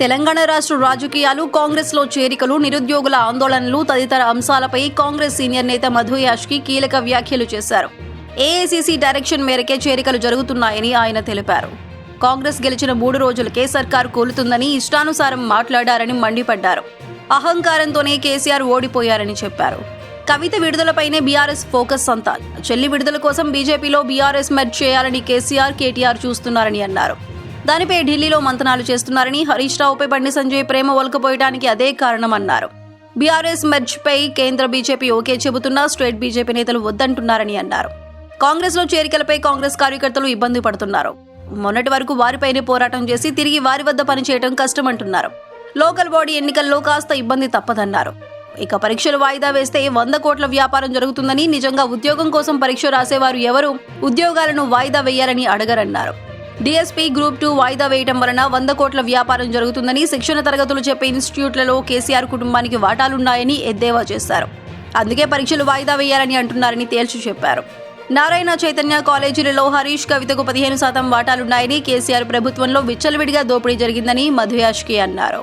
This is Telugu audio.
తెలంగాణ రాష్ట్ర రాజకీయాలు కాంగ్రెస్లో చేరికలు నిరుద్యోగుల ఆందోళనలు తదితర అంశాలపై కాంగ్రెస్ సీనియర్ నేత మధు యాష్కి కీలక వ్యాఖ్యలు చేశారు. ఏఐసీసీ డైరెక్షన్ మేరకే చేరికలు జరుగుతున్నాయని ఆయన తెలిపారు. కాంగ్రెస్ గెలిచిన మూడు రోజులకే సర్కారు కూలుతుందని ఇష్టానుసారం మాట్లాడారని మండిపడ్డారు. అహంకారంతోనే కేసీఆర్ ఓడిపోయారని చెప్పారు. కవిత విడుదలపైనే బీఆర్ఎస్ ఫోకస్ అంతా చెల్లి విడుదల కోసం బీజేపీలో బీఆర్ఎస్ మెర్జ్ చేయాలని కేసీఆర్ కేటీఆర్ చూస్తున్నారని అన్నారు. దానిపై ఢిల్లీలో మంతనాలు చేస్తున్నారని హరీష్ రావుపై బండి సంజయ్ ప్రేమ ఒలకపోయడానికి అదే కారణమన్నారు. బీఆర్ఎస్ మెర్జ్ పై కేంద్ర బీజేపీ ఓకే చెబుతున్నా స్టేట్ బీజేపీ నేతలు వద్దంటున్నారని అన్నారు. కాంగ్రెస్లో చేరికలపై కాంగ్రెస్ కార్యకర్తలు ఇబ్బంది పడుతున్నారు. మొన్నటి వరకు వారిపైనే పోరాటం చేసి తిరిగి వారి వద్ద పనిచేయడం కష్టమంటున్నారు. లోకల్ బాడీ ఎన్నికల్లో కాస్త ఇబ్బంది తప్పదన్నారు. ఇక పరీక్షలు వాయిదా వేస్తే వంద కోట్ల వ్యాపారం జరుగుతుందని నిజంగా ఉద్యోగం కోసం పరీక్ష రాసేవారు ఎవరు? ఉద్యోగాలను వాయిదా వేయాలని అడగరన్నారు. డీఎస్పీ గ్రూప్ టూ వాయిదా వేయడం వలన వంద కోట్ల వ్యాపారం జరుగుతుందని శిక్షణ తరగతులు చెప్పే ఇన్స్టిట్యూట్లలో కేసీఆర్ కుటుంబానికి వాటాలున్నాయని ఎద్దేవా చేశారు. అందుకే పరీక్షలు వాయిదా వేయాలని అంటున్నారని తేల్చి చెప్పారు. నారాయణ చైతన్య కాలేజీలలో హరీష్ కవితకు పదిహేను శాతం వాటాలున్నాయని కేసీఆర్ ప్రభుత్వంలో విచ్చలవిడిగా దోపిడీ జరిగిందని మధుయాష్కి అన్నారు.